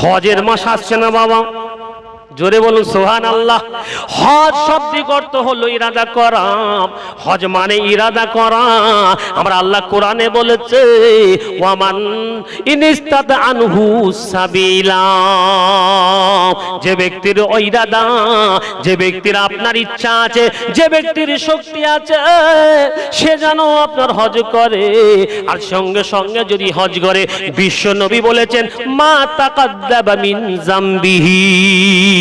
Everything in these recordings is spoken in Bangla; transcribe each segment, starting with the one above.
হজের মাস আসছে না বাবা। জোরে বলুন সোহান আল্লাহ হজ শব্দিক অর্থ হলো ইরাদা করা। হজ মানে ইরাদা করা। আমরা আল্লাহ কোরআনে বলেছে, ওয়ামান সাবিলা। যে ব্যক্তির ইরাদা যে ব্যক্তির আপনার ইচ্ছা আছে, যে ব্যক্তির শক্তি আছে, সে যেন আপনার হজ করে। আর সঙ্গে সঙ্গে যদি হজ করে, বিশ্ব নবী বলেছেন, মা তাকাদ্দাবা মিন জামবিহি।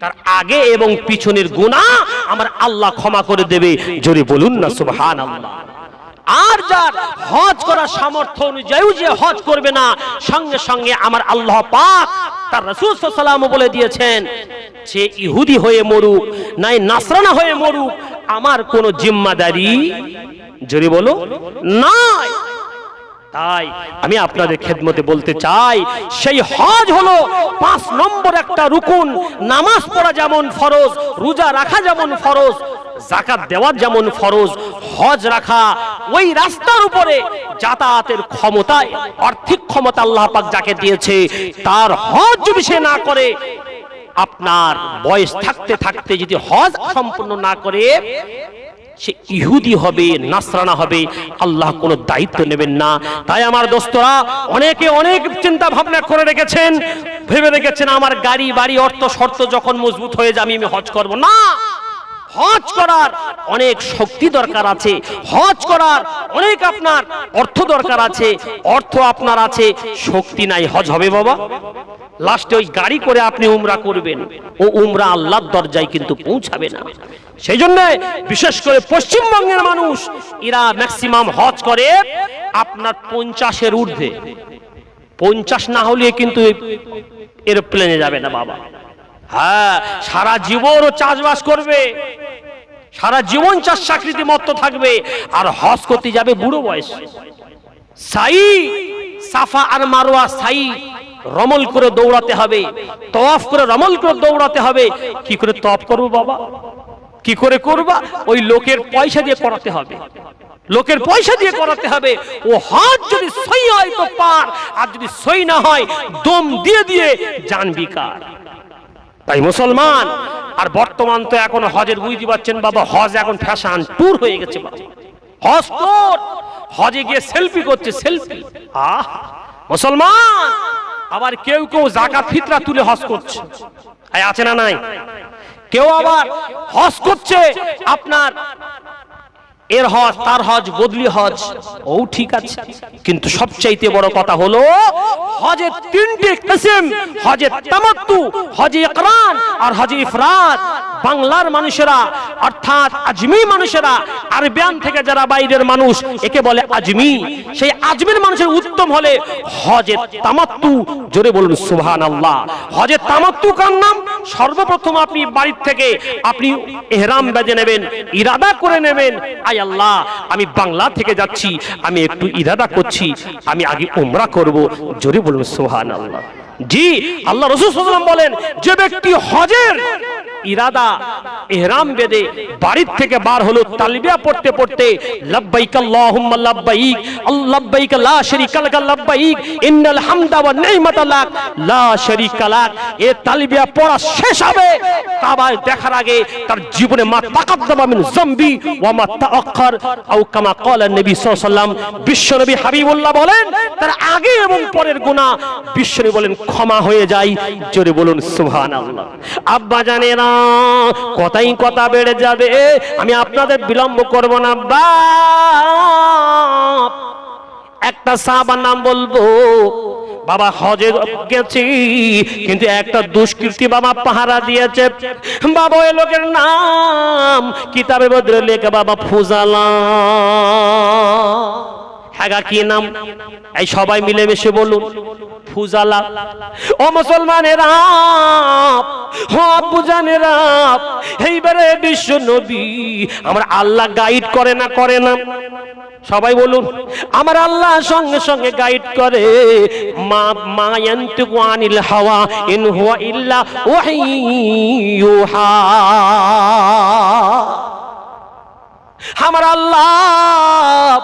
তার আগে এবং পিছনের গুনাহ আমার আল্লাহ ক্ষমা করে দেবে। জোরে বলুন না, সুবহানাল্লাহ। আর যার হজ করার সামর্থ্য অনুযায়ী যে হজ করবে না, সঙ্গে সঙ্গে আমার আল্লাহ পাক তার রাসূল সাল্লাল্লাহু বলে দিয়েছেন, যে ইহুদি হয়ে মরুক, নাই নাসরানা হয়ে মরুক, আমার কোনো জিম্মাদারি, জোরে বলো, নাই। তাই আমি আপনাদের খেদমতে বলতে চাই, সেই হজ হলো পাঁচ নম্বর একটা রুকুন, নামাজ পড়া যেমন ফরজ, রোজা রাখা যেমন ফরজ জাকাত দেওয়া যেমন ফরজ, হজ রাখা ওই রাস্তার উপরে যাতায়াতের ক্ষমতায় আর্থিক ক্ষমতা আল্লাহ পাক যাকে দিয়েছে, তার হজ যদি সে না করে, আপনার বয়স থাকতে থাকতে যদি হজ সম্পূর্ণ না করে সে ইহুদি হবে, নাসরানা হবে, আল্লাহ কোনো দায়িত্ব নেবেন না। তাই আমার দোস্তরা, অনেকে অনেক চিন্তা ভাবনা করে রেখেছেন, ভেবে রেখেছেন, আমার গাড়ি, বাড়ি, অর্থ, শর্ত যখন মজবুত হয়ে যাবে আমি হজ করব। না! হজ করার অনেক শক্তি দরকার আছে। হজ করার অনেক আপনার অর্থ দরকার আছে। অর্থ আপনার আছে, শক্তি নাই, হজ হবে বাবা। লাস্টে ওই গাড়ি করে আপনি উমরা করবেন। ও উমরা আল্লাহর দরজায় কিন্তু পৌঁছাবে না। সেই জন্য বিশেষ করে পশ্চিমবঙ্গের মানুষ, এরা ম্যাক্সিমাম হজ করে আপনার পঞ্চাশের ঊর্ধ্বে। পঞ্চাশ না হলে কিন্তু এরোপ্লেনে যাবে না বাবা। হ্যাঁ সারা জীবন ও চাষবাস করবে। সারা জীবন চাষ চাকরিতে মত্ত থাকবে, আর হজ করতে যাবে বুড়ো বয়স। সাই সাফা আর মারোয়া সাই রমল করে দৌড়াতে হবে, তওয়াফ করে রমল করে দৌড়াতে হবে। কি করে তপ করব বাবা? কি করে করবা? ওই লোকের পয়সা দিয়ে করাতে হবে। লোকের পয়সা দিয়ে করাতে হবে। ও হাত যদি সই হয় তো পার, আর যদি সই না হয়, দম দিয়ে দিয়ে জানবি কার তাই মুসলমান আর বর্তমান তো এখন হজের বুঝতে পারছেন বাবা, হজ এখন ফ্যাশন ট্যুর হয়ে গেছে হজ হজে গিয়ে সেলফি করছে সেলফি আহ, মুসলমান, আবার কেউ কেউ জাকাত ফিতরা তুলে হজ করছে। আছে না নাই? কেউ আবার হজ করছে, আপনার এর হজ, তার হজ, বদলি হজ। ও ঠিক আছে। কিন্তু সবচাইতে বড় কথা হলো হজের তিনটে কিসম, হজে তামাত্তু, হজে ইকরান আর হজে ইফরাদ বাংলার মানুষেরা, অর্থাৎ আজমি মানুষেরা, আরবিয়ান থেকে যারা বাইরের মানুষ, একে বলে আজমি। সেই আজমির মানুষের উত্তম হলে হজে তামাত্তু, জোরে বলুন সুহান আল্লাহ হজে তামাত্তু কার নাম? সর্বপ্রথম আপনি বাড়ির থেকে আপনি এহরাম বেজে নেবেন, ইরাদা করে নেবেন। আয় আল্লাহ, আমি বাংলা থেকে যাচ্ছি, আমি একটু ইরাদা করছি, আমি আগে উমরা করব, জোরে বলুন সোহান আল্লাহ জি, আল্লাহ রসুল বলেন, যে ব্যক্তি হজের ইরাদা, এহরাম বেদে বাড়ির থেকে বার হলো তালবিয়া পড়তে পড়তে, লাব্বাইক আল্লাহুম্মা লাব্বাইক আল্লাব্বাইক লা শারীকা লাক লাব্বাইক, ইন্নাল হামদা ওয়া নি'মাতা লাক, লা শারীকা লাক। এ তালবিয়া পড়া শেষ হবে কাবায় দেখার আগে তার জীবনে মা তাকাদ্দামা মিন জামবি ওয়া মা তাআখার আও কামা ক্বালা নবী সাল্লাল্লাহু আলাইহি ওয়াসাল্লাম। বিশ্বনবী হাবিবুল্লাহ বলেন, তার আগে এবং পরের গুনাহ। বিশ্বনবী বলেন, ক্ষমা হয়ে যায়, জোরে বলুন সুবহানাল্লাহ। আব্বা জানেরা কথাই কথা বেড়ে যাবে। আমি আপনাদের বিলম্ব করব না, বাপ। একটা সাহাবার নাম বলব, বাবা হজে গেছি, কিন্তু একটা দুষ্কৃতি বাবা পাহারা দিয়েছে। বাবা, ওই লোকের নাম কিতাবে বদলে লেখে বাবা ফুজালা। হ্যাঁ কি নাম? এই সবাই মিলেমিশে বলুন। ফুজালা। ও মুসলমানেরা জানেরা, এইবারে বিশ্ব নবী। আমার আল্লাহ গাইড করে না করে না? সবাই বলুন, আমার আল্লাহ সঙ্গে সঙ্গে গাইড করে। মা মা ইয়ান্তিকু আনিল হাওয়া, ইন হুয়া ইল্লা ওয়াহিয়ুহা। আমার আল্লাহ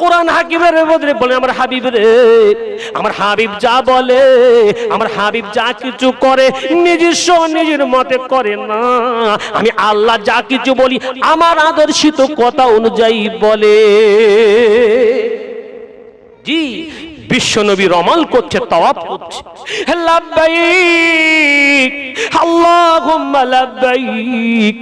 কোরআন হাকিমের বদলে বলে, আমার হাবিব রে, আমার হাবিব যা বলে, আমার হাবিব যা কিছু করে, নিজস্ব নিজের মতে করে না। আমি আল্লাহ যা কিছু বলি, আমার আদর্শিত কথা অনুযায়ী বলে। জি বিশ্বনবী রমাল করছে, তওয়াব করছে। লাব্বাইক, আল্লাহুম্মা লাব্বাইক।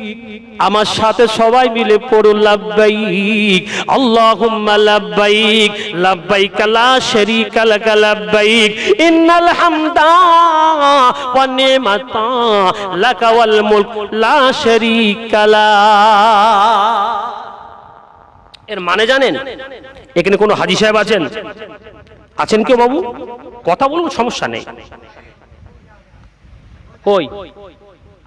আমার সাথে সবাই মিলে পড়ুন লাব্বাইক। আল্লাহুম্মা লাব্বাইক লাব্বাইক লা শারীকা লাকা, লাব্বাইক। ইন্নাল হামদা ওয়া নি'মাতা লাকা ওয়াল মুলক, লা শারীকা লা। এর মানে জানেন? এখানে কোনো হাজি সাহেব আছেন? আছেন কেউ বাবু? কথা বলুন, সমস্যা নেই। কই?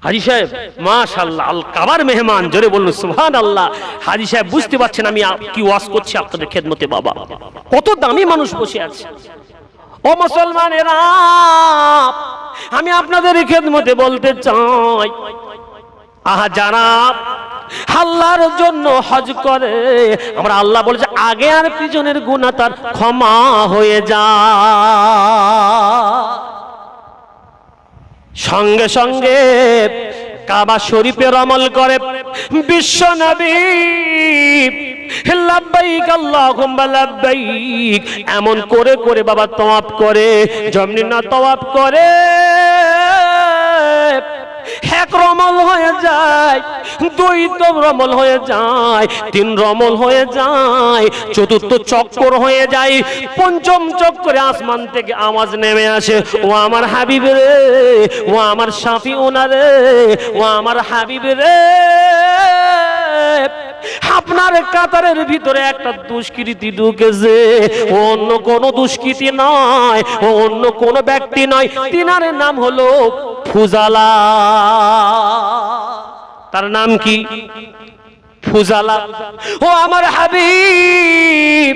হাজি সাহেব মাশাল্লাহ আল কাবার মেহমান, জোরে বলুন সুহান আল্লাহ হাজি সাহেব, বুঝতে পারছেন আমি কি ওয়াজ করছি আপনাদের খেদমতে, বাবা। কত দামি মানুষ বসে আছে। ও মুসলমানেরা, আমি আপনাদের খেদমতে বলতে চাই। আহা যারা আল্লাহর জন্য হজ করে। আমরা আল্লাহ বলেছে, আগে আর পিছনের গুণা তার ক্ষমা হয়ে যা। সঙ্গে সঙ্গে কাবা শরীফের আমল করে, বিশ্ব নবী, লাব্বাইক আল্লাহুম্মা লাব্বাইক। এমন করে করে বাবা তওয়াব করে, জমনি না তওয়াব করে। রমল হয়ে যায়, দুই তো রমল হয়ে যায়, তিন রমল হয়ে যায়, চতুর্থ চক্কর হয়ে যায়, পঞ্চম চক্করে আসমান থেকে আওয়াজ নেমে আসে, ও আমার হাবিব রে, ও আমার সাফি ওনারে ও আমার হাবিব রে। আপনার কাতারের ভিতরে একটা দুষ্কৃতি ঢুকেছে অন্য কোন দুষ্কৃতি নয় অন্য কোন ব্যক্তি নয় তিনারের নাম হলো ফুজালা তার নাম কি? ফুজালা। ও আমার হাবিব,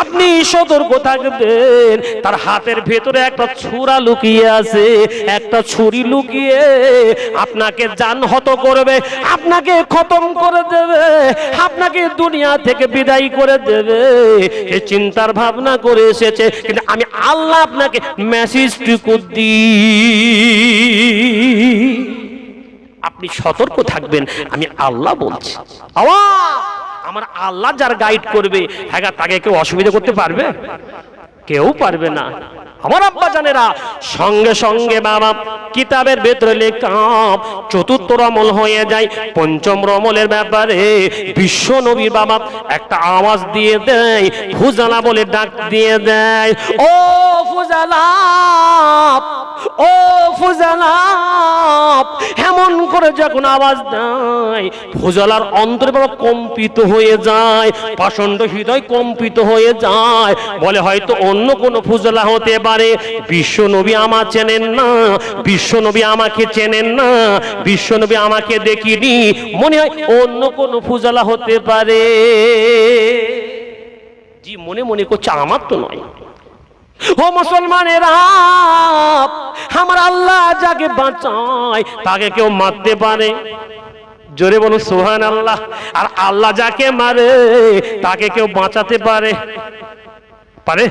আপনি সতর্ক থাকবেন। তার হাতের ভেতরে একটা ছুরা লুকিয়ে আছে, একটা ছুরি লুকিয়ে আপনাকে জানহত করবে, আপনাকে খতম করে দেবে, আপনাকে দুনিয়া থেকে বিদায় করে দেবে। এ চিন্তার ভাবনা করে এসেছে, কিন্তু আমি আল্লাহ আপনাকে মেসেজটুকু দিই। আপনি সতর্ক থাকবেন, আমি আল্লাহ বলছি। আমার আল্লাহ যার গাইড করবে হ্যাঁ তাকে কেউ অসুবিধা করতে পারবে? কেউ পারবে না। আমার আব্বা জানেরা। সঙ্গে সঙ্গে বাবা কিতাবের ভেতরে লেখাম চতুর্থ রমল হয়ে যায়। পঞ্চম রমলের ব্যাপারে বিশ্ব নবী বাবা একটা আওয়াজ দিয়ে দেয়, ফুজালা বলে ডাক দিয়ে দেয়, ও ফুজালা ও ফুজালা এমন করে যখন আওয়াজ দেয়, ফুজালার অন্তরে বাবা কম্পিত হয়ে যায় প্রচণ্ড হৃদয় কম্পিত হয়ে যায়। বলে হয়তো অন্য কোনো ফুজলা হতে পারে। বিশ্ব নবী আমার চেনেন না বিশ্ব নবী আমাকে চেনেন না বিশ্ব নবী আমাকে দেখিনি। মনে হয় অন্য কোনো ফুজলা হতে পারে। জি, মনে মনে করছে, আমার তো নয়। ও মুসলমানেরা, আমার আল্লাহ যাকে বাঁচায়, তাকে কেউ মারতে পারে। জোরে বলুন সোহান আল্লাহ আর আল্লাহ যাকে মারে, তাকে কেউ বাঁচাতে পারে। পারে?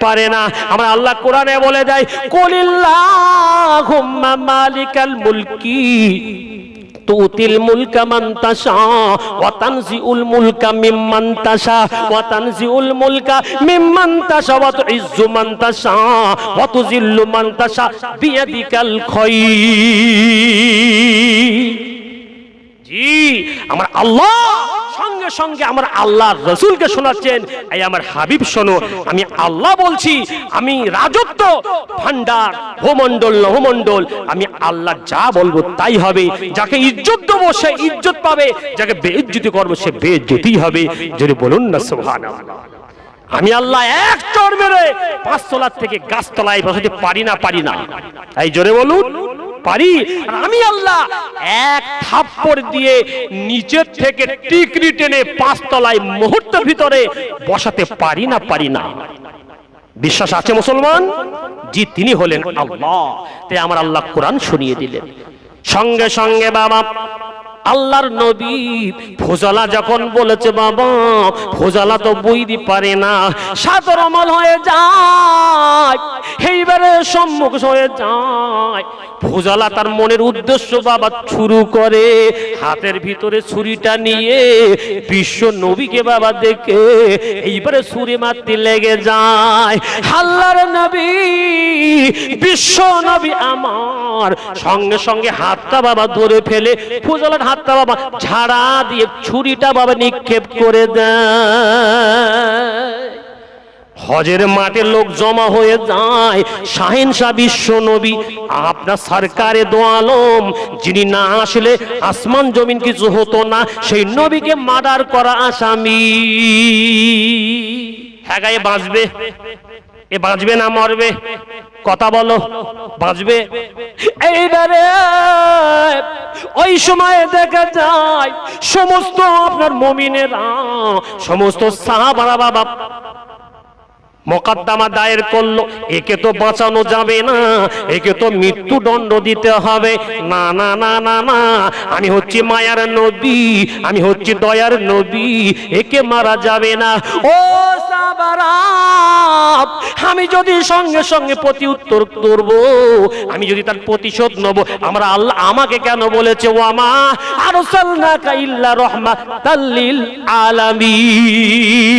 পারে না। আমরা আল্লাহ কোরআনে বলে যাই কুলিল্লাহুম্মা মালিকাল মুলকি তুতিল মুলকা মান তাশা ওয়া তানজিউল মুলকা মিম্মান তাশা ওয়া তানজিউল মুলকা মিম্মান তাশা ওয়া তুইজ্জু মান তাশা ওয়া তুজিল্লু মান তাশা বিয়াদিকাল খায়র জি, আমার আল্লাহ সঙ্গে সঙ্গে আমার আল্লাহ রসুলকে শোনাচ্ছেন, এই আমার হাবিব, শোনো, আমি আল্লাহ বলছি, আমি রাজত্ব ভান্ডার হোমন্ডল নহমন্ডল আমি আল্লাহ যা বলব তাই হবে। যাকে ইজ্জত দেবো, সে ইজ্জত পাবে, যাকে বেইজ্জতি করব, সে বেইজ্জতি হবে। যদি বলুন না, সুবহানাল্লাহ। আমি আল্লাহ এক চড় মেরে পাঁচ তলার থেকে গাছতলায় বসাতে পারি না পারি না। তাই জোরে বলুন। পারি। আমি আল্লাহ এক থাপ্পড় দিয়ে নিচের থেকে টিকরি টেনে পাঁচ তলায় মুহূর্তের ভিতরে বসাতে পারি না পারি না। বিশ্বাস আছে মুসলমান? জি, তিনি হলেন আল্লাহ। তাই আমার আল্লাহ কোরআন শুনিয়ে দিলেন। সঙ্গে সঙ্গে বাবা আল্লাহর নবী, ফোজালা যখন বলেছে, বাবা, ফোজালা তো বইদি পারে না, সাদর অমল হয়ে যায়, এইবারে সম্মুখ হয়ে যায়। ফোজালা তার মনের উদ্দেশ্য বাবা শুরু করে, হাতের ভিতরে ছুরিটা নিয়ে বিশ্ব নবীকে বাবা দেখে, এইবারে ছুরি মারতে লেগে যায়। আল্লাহর নবী, বিশ্ব নবী আমার। সঙ্গে সঙ্গে হাতটা বাবা ধরে ফেলে, ফোজালার হাতটা বাবা ঝাড়া দিয়ে ছুরিটা বাবা নিক্ষেপ করে দেয়। হজের মাঠে লোক জমা হয়ে যায়। শাহিন শাহ বিশ্ব নবী, আপনার সরকারে দোয়ালম যিনি না আসলে আসমান জমিন কিছু হতো না, সেই নবীকে মার্ডার করা আসামি। হ্যাঁ বাঁচবে। এ বাঁচবে না মরবে। কথা বলো বাঁচবে এইবারে ওই সময় দেখা যায় সমস্ত আপনার মমিনেরা, সমস্ত সাহাবারা বাবা মোকদ্দমা দায়ের করল। একে তো বাঁচানো যাবে না, একে তো মৃত্যুদণ্ড দিতে হবে। না না না না না, আমি হচ্ছি মায়ার নবী, আমি হচ্ছি দয়ার নবী, একে মারা যাবে না। ও আমি যদি সঙ্গে সঙ্গে প্রতি উত্তর করব, আমি যদি তার প্রতিশোধ নেব, আমরা আল্লাহ আমাকে কেন বলেছে ও আমা আরসালনাকা ইল্লা রাহমাতাল্লিল আলামিন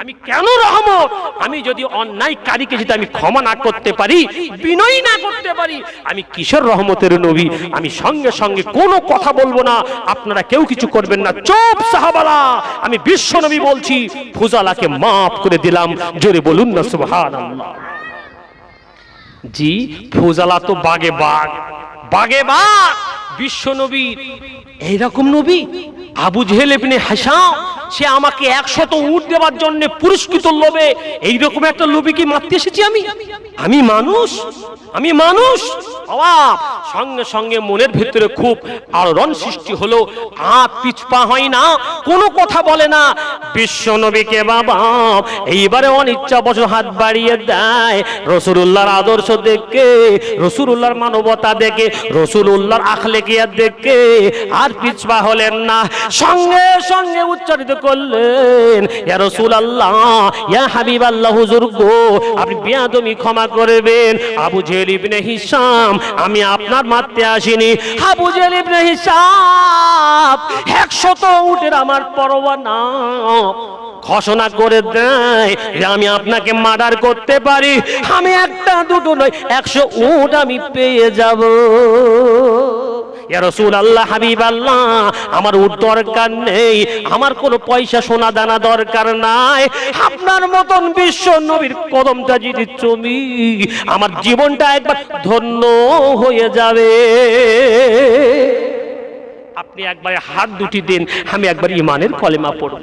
আমি কেন রহমত? আমি যদি অন্যায়কারীকে যদি আমি ক্ষমা না করতে পারি, বিনয় না করতে পারি, আমি কিশোর রহমতের নবী? আমি সঙ্গে সঙ্গে কোনো কথা বলব না। আপনারা কেউ কিছু করবেন না। চুপ সাহাবালা আমি বিশ্ব নবী বলছি, ফুজালাকে মাফ করে দিলাম। জোরে বলুন না সুবহান জি, ফুজালা তো বাগে বাগ। বাগে বাগ! বিশ্ব নবীর এইরকম নবী? আবু জেহেল ইবনে হাসাম, সে আমাকে একশত উঠ দেওয়ার জন্য পুরস্কৃত লোভে এইরকম একটা লোভে কি মারতে এসেছি আমি? আমি মানুষ? আমি মানুষ? সঙ্গে সঙ্গে মনের ভিতরে খুব আলোড়ন সৃষ্টি হলো। হাত পিছপা হয় না, কোনো কথা বলে না। বিশ্ব নবীকে বাবা, এইবারে অনিচ্ছা বছর হাত বাড়িয়ে দেয়। রসুল্লাহর আদর্শ দেখে রসুল্লাহর মানবতা দেখে রসুল্লাহর আখলেকিয়া দেখে, আর পিছপা হলেন না। সঙ্গে সঙ্গে উচ্চারিত করলেন, ইয়া আল্লাহ ইয়া হাবিব আল্লাহ হুজুর গো, আপনি বিয়াদমি ক্ষমা করবেন। আবু জেল ইবনে হিসাম, আমি আপনার মারতে আসিনি। আবু জেল ইবনে হিসাম, একশত উটের আমার পরোয়া না। ঘোষণা করে দেয় যে আমি আপনাকে মার্ডার করতে পারি। আমি একটা, দুটো নয়, একশো উট আমি পেয়ে যাব। ইয়া আল্লাহ হাবিব আল্লাহ আমার উঠ দরকার নেই, আমার কোনো পয়সা, সোনা, দানা দরকার নাই। আপনার মতন বিশ্ব নবীর কদমটা যদি চমি আমার জীবনটা একবার ধন্য হয়ে যাবে। আপনি একবার হাত দুটি দিন, আমি একবার ইমানের কলেমা পড়ব।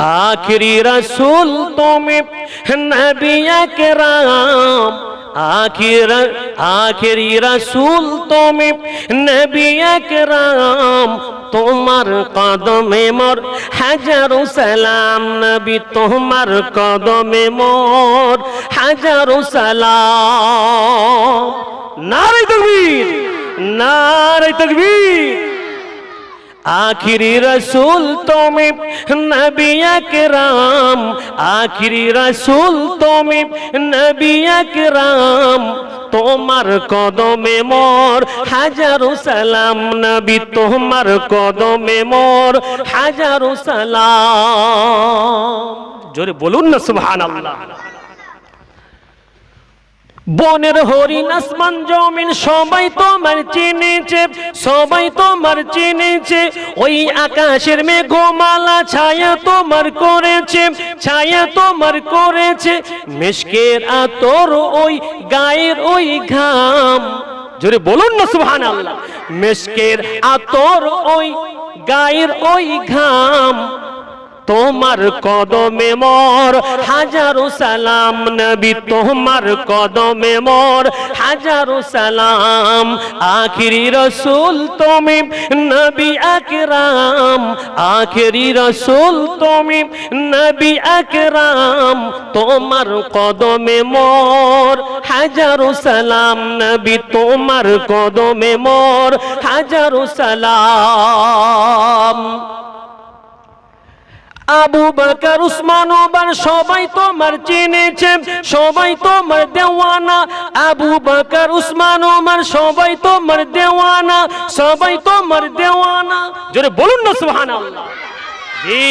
आखिरी रसूल तुम्हें नबी कराम आखिर आखिरी रसूल तुम्हें नबी कराम তোমার কদমে মোর হাজারো সালাম নবী তোমার কদমে মোর হাজারো সালাম নারে তকবীর নারে তকবীর আখিরি রসুল তুমি, নবী আকরাম। আখিরি রসুল তুমি, নবী আকরাম। তোমার কদমে মোর হাজারো সালাম, নবী তোমার কদমে মোর হাজারো সালাম। জোরে বলুন না, সুবহানাল্লাহ। বনের হরিণ আসমান জমিন, সবাই তোমার চিনেছে, সবাই তোমার চিনেছে। ওই আকাশের মেঘমালা ছায়া তোমার করেছে, ছায়া তোমার করেছে। মেশকের আতর ওই গায়ের ওই ঘাম। জোরে বলুন না সুবহান আল্লাহ মেশকের আতর ওই গায়ের ওই ঘাম। তোমার কদমে মর। হাজারো সালাম নবী, তোমার কদমে মর। হাজারো সালাম, আখিরি রসুল তুমি নবী আকরাম। আখিরি রসুল তুমি নবী আকরাম। তোমার কদমে মর। হাজারো সালাম নবী, তোমার কদমে মর। হাজারো সালাম। আবু বকর, উসমান, ওমর সবাই তোমার চিনেছে, সবাই তোমার দেওয়ানা। আবু বকর, উসমান, ওমর সবাই তোমার দেওয়ানা, সবাই তোমার দেওয়ানা। জোরে বলুন না, সুবহানাল্লাহ। জি,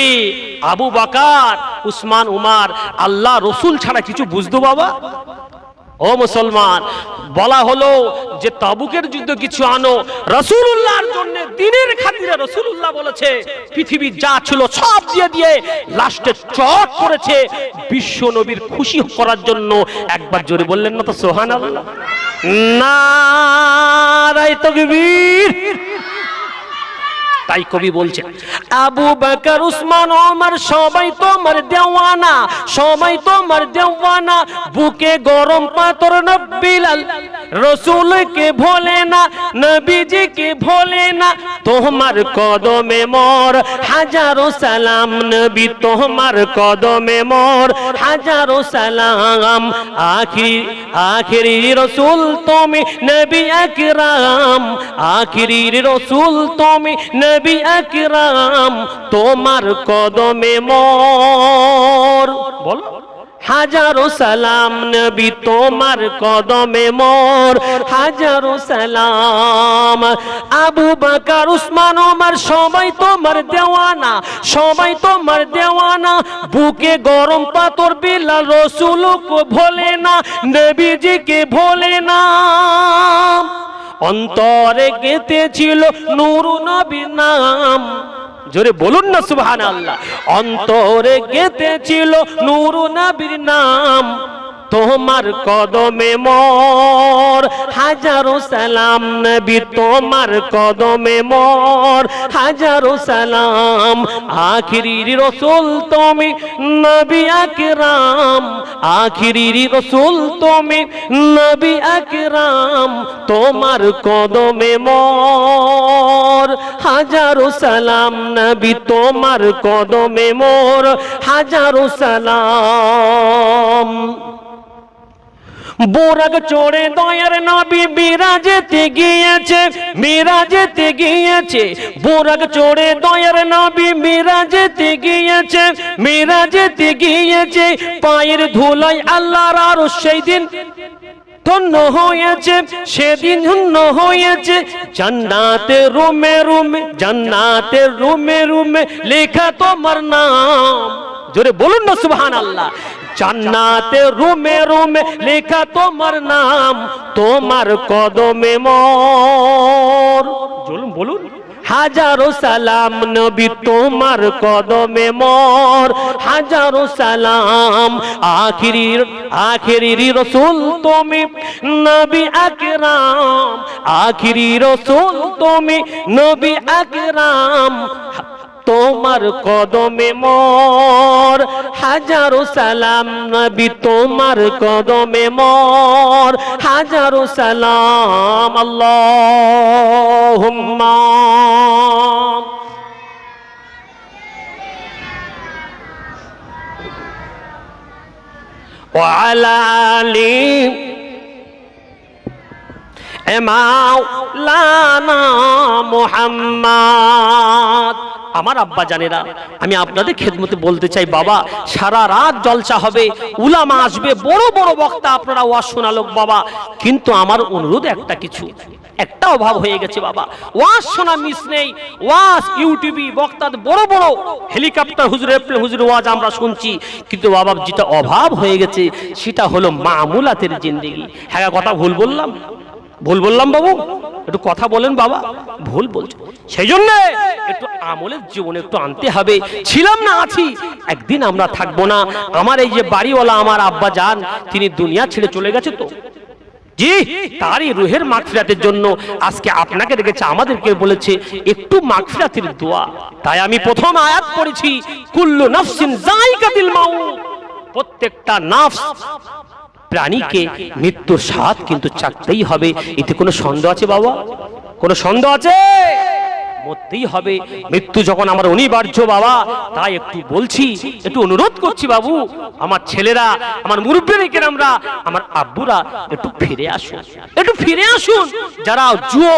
আবু বকর, উসমান উমার আল্লাহ রসুল ছাড়া কিছু বুঝতো বাবা? ও মুসলমান, বলা হলো যে তাবুকের যুদ্ধ কিছু আনো রসুল্লাহর জন্য দিনের খাতিরে রসুল্লাহ বলেছে, পৃথিবীর যা ছিল সব দিয়ে দিয়ে লাস্টে চট করেছে, বিশ্ব নবীর খুশি করার জন্য। একবার জোরে বললেন না তো সোহান নারাই তকবীর। তাই কবি বলছে, আবু বকর, উসমান, ওমর সবাই তোমার দেওয়ানা, সবাই তোমার দেওয়ানা, বুকে গরম পাথর নবিলাল রসুলকে ভোলে না, নবীজিকে ভোলে না, তোমার কদমে মর, হাজারো সালাম, নবী তোমার কদমে মর, হাজারো সালাম আখির আখিরি রসুল তুমি, নবী আকরাম আখিরি রসুল তুমি, নবী আকরাম, তোমার কদমে মর। বল। হাজারো সালাম নবী, তোমার কদমে মোর। হাজারো সালাম। আবু বকর, উসমান, ওমর, সবাই তোমার দেওয়ানা, সবাই তোমার দেওয়ানা। বুকে গরম পাথর বিলাল রসুল কো ভোলে না, নবীজিকে ভোলে না। অন্তরে গেঁথেছিল নূর নবীর নাম। জোরে বলুন না সুবহান আল্লাহ অন্তরে গেঁথেছিল নূর নবীর নাম। তোমার কদমে মর। হাজারো সালাম নবী, তোমার কদমে মর। হাজারো সালাম, আখিরি রসুল তুমি নবী আকরাম। আখিরি রসুল তুমি নবী আকরাম, তোমার কদমে মর। হাজারো সালাম নবী, তোমার কদমে মোর। হাজারো সালাম। বোরাগ চড়ে দয়ার নবী বিরাজেতে গিয়েছে বিরাজেতে গিয়েছে। বোরাগ চড়ে দয়ার নবী বিরাজেতে গিয়েছে বিরাজেতে গিয়েছে। পায়ের ধুলাই আল্লাহর আর সেই দিন ধন্য হয়েছে, সেদিন ধন্য হয়েছে। জান্নাতে রুমে রুমে জান্নাতে রুমে রুমে লেখা তোমার নাম। জোরে বলুন না সুবহান আল্লাহ জান্নাতে রুমে রুমে লেখা তোমার নাম, তোমার কদমে মর। বলুন বলুন। হাজারো সালাম নবী, তোমার কদমে মর। হাজারো সালাম আখিরি আখিরি রসুল তুমি, নবী আকরাম। আখিরি রসুল তুমি, নবী আকরাম। তোমার কদমে মর হাজারো সালাম নবী তোমার কদমে মর হাজারো সালাম আল্লাহুম্মা وعلى آل মাওলানা আমার আব্বা জানেরা, আমি আপনাদের খেদমতে বলতে চাই, বাবা, সারা রাত জলসা হবে, উলামা আসবে, বড় বড় বক্তা আপনারা ওয়াজ শোনালোক, বাবা। কিন্তু আমার অনুরোধ একটা কিছু, একটা অভাব হয়ে গেছে, বাবা। ওয়াজ শোনা মিস নেই, ওয়াজ ইউটিউবি বক্তা বড় বড় হেলিকপ্টার হুজুর হুজুর ওয়াজ আমরা শুনছি। কিন্তু বাবা, যেটা অভাব হয়ে গেছে, সেটা হলো মামুলাতের জিন্দেগি। হ্যাঁ কথা ভুল বললাম? ভুল বললাম বাবু? একটু কথা বলেন বাবা। ভুল বলছো। সেই জন্য একটু আমলের জীবনে একটু আনতে হবে। ছিলাম না আছি, একদিন আমরা থাকব না। আমার এই যে বাড়িওয়ালা, আমার আব্বা যান, তিনি দুনিয়া ছেড়ে চলে গেছে তো। জি, তারই রুহের মাগফিরাতের জন্য আজকে আপনাকে দেখেছে আমাদেরকে বলেছে, একটু মাগফিরাতের দোয়া। তাই আমি প্রথম আয়াত পড়েছি, কুল্লু নাফসিন জায়গাতিল মাউত। প্রত্যেকটা নাফস প্রাণীকে মৃত্যুর স্বাদ কিন্তু চাকতেই হবে। এতে কোনো সন্দেহ আছে বাবা? কোনো সন্দেহ আছে? মরতেই হবে। মৃত্যু যখন আমার অনিবার্য বাবা, তাই একটু বলছি, একটু অনুরোধ করছি বাবু, আমার ছেলেরা, আমার মুরব্বী কেরামরা আমার আব্বুরা, একটু ফিরে আসুন। একটু ফিরে আসুন। যারা জুয়ো,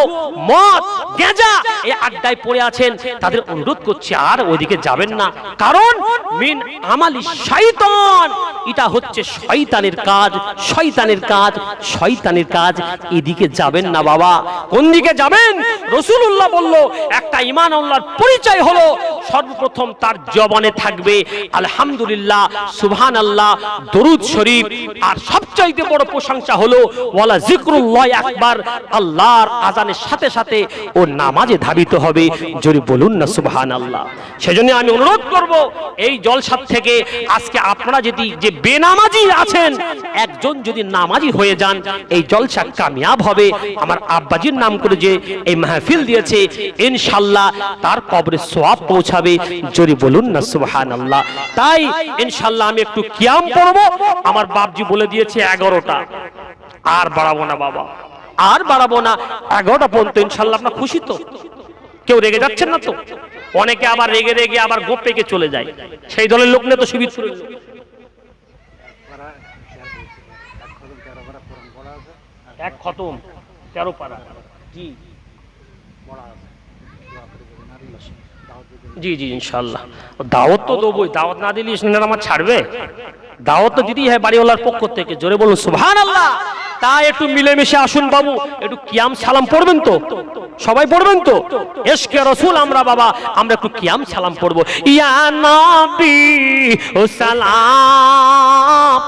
মদ গেঁজা এই আড্ডায় পড়ে আছেন, তাদের অনুরোধ করছি, আর ওইদিকে যাবেন না। কারণ মিন আমালি শয়তান। এটা হচ্ছে শয়তানের কাজ শয়তানের কাজ শয়তানের কাজ। এদিকে যাবেন না বাবা। কোন দিকে যাবেন? রসুল্লাহ বলল একটা ইমান আল্লাহর পরিচয় হলো সর্বপ্রথম তার জবানে থাকবে, আলহামদুলিল্লাহ সুবহান আল্লাহ দরুদ শরীফ। আর সবচাইতে বড় প্রশংসা হলো, ওয়ালা জিক্রুল্লাহ আকবার, আল্লাহর আজানের সাথে সাথে ও নামাজে ধাবিত হবে। যদি বলুন না সুবহান আল্লাহ সেজন্য আমি অনুরোধ করব, এই জলসার থেকে আজকে আপনারা যদি যে বেনামাজি আছেন, একজন যদি নামাজি হয়ে যান, এই জলসা কামিয়াব হবে। আমার আব্বাজির নাম করে যে এই মাহফিল দিয়েছে, ইনশাল্লাহ তার কবরে সোয়াব পৌঁছাবে যদি বলুন না সুবহান আল্লাহ তাই ইনশাল্লাহ আমি একটু কিয়াম পড়ব। আমার বাপজি বলে দিয়েছে এগারোটা। আর বাড়াবো না বাবা। আর বাড়াবো না। এগারোটা পর্যন্ত ইনশাল্লাহ আপনার খুশি তো? কেউ রেগে যাচ্ছেন না তো? অনেকে আবার রেগে রেগে আবার গোপ পেকে চলে যায়। সেই দলের লোক নিয়ে তো শিবির। শুরু এক খতম। তেরো পারা জি। জি জি ইনশাল্লাহ দাওয়াত তো দেবই। দাওয়াত না দিলে ইসলাম আমার ছাড়বে? দাওয়াত তো দিতেই হয় বাড়িওয়ালার পক্ষ থেকে। জোরে বলুন সুবহান আল্লাহ তাই একটু মিলেমিশে আসুন বাবু। একটু কিয়াম সালাম পড়বেন তো? সবাই পড়বেন তো? এসকে রসুল আমরা, বাবা, আমরা একটু কিয়াম সালাম পড়ব। ইয়া নবী, ও সালাম।